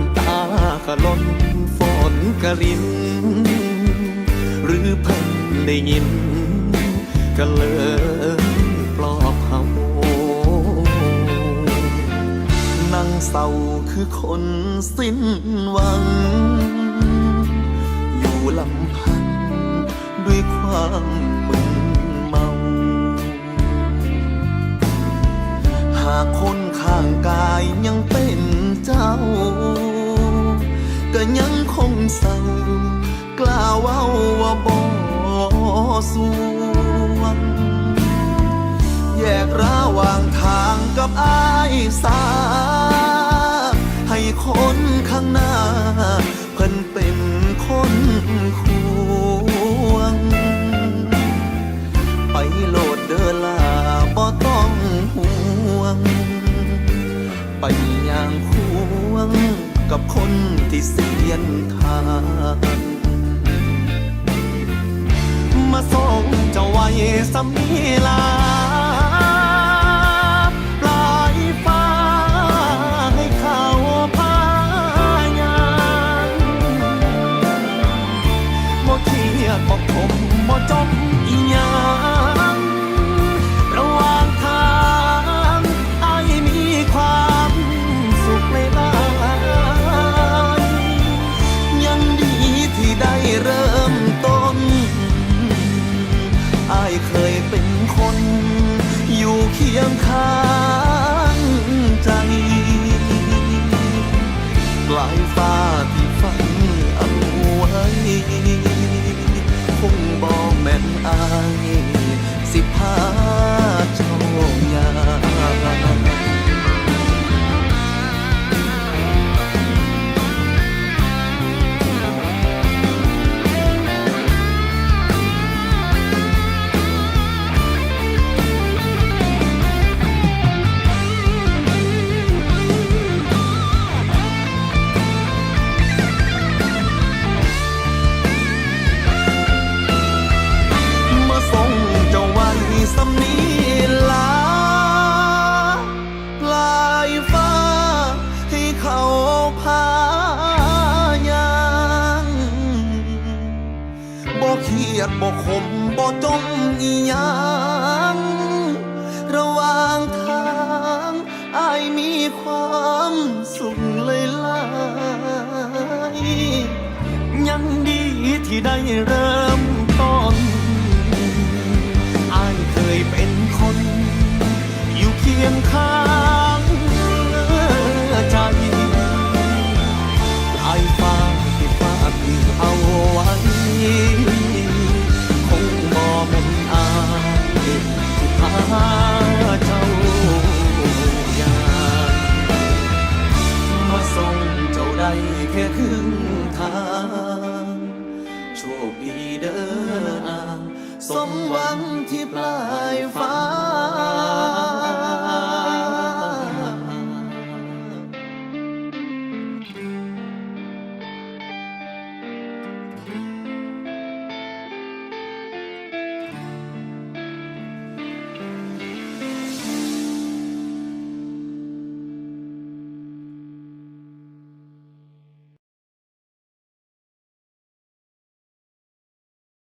ำตาก็ล้นฝนกะริน หรือเพิ่นได้ยินก็เลยปลอบเขานั่งเศร้าคือคนสิ้นหวัง อยู่ลำพันด้วยความมึนเมา หากคนข้างกายยังเป็นเจ้า งคงเศร้ากล้าเว้าว่าบ่สวงแยกระหว่างทางกับอายสา ให้คนข้างหน้า เพิ่นเป็นคนควง ไปโลดเดอลาบ่ต้องห่วง ไปอย่างควง กับคนที่เสียนทางมาส่งจ้าไว้สำนีลาปลายฟ้าให้เขาพายางบ่เครียดบ่ขมบ่จมอีหยัง ยู่เคียงข้างใจปลายฟ้าที่ฝันเอาไว้คงบอกแม่นอายสิพา เครียดบ่ขมบ่จมอีหยังระหว่างทางอายมีความสุขเลยล่ะยังดีที่ได้เริ่มต้นอายเคยเป็นคน อยู่เคียงข้าง ได้แค่ครึ่งทางโชคดีเด้ออาสมหวังที่ปลายฟ้า